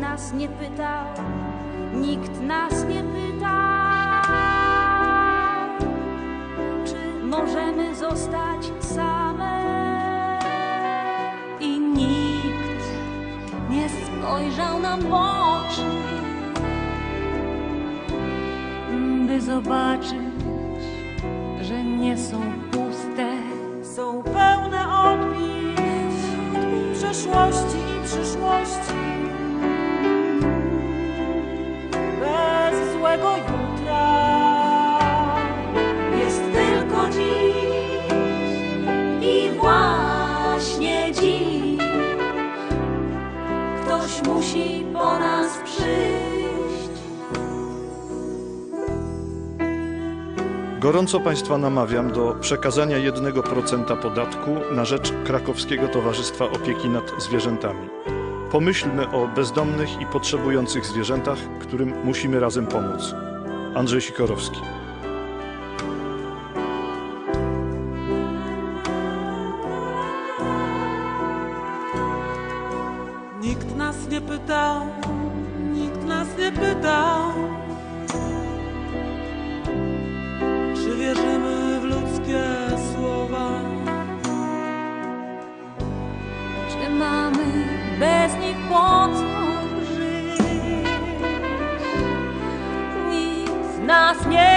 nas nie pytał, nikt nas nie pytał, czy możemy zostać same. I nikt nie spojrzał nam w oczy, by zobaczyć, że nie są musi po nas przyjść. Gorąco Państwa namawiam do przekazania 1% podatku na rzecz Krakowskiego Towarzystwa Opieki nad Zwierzętami. Pomyślmy o bezdomnych i potrzebujących zwierzętach, którym musimy razem pomóc. Andrzej Sikorowski. Nie pytał, nikt nas nie pytał, czy wierzymy w ludzkie słowa. Czy mamy bez nich po co żyć? Nikt nas nie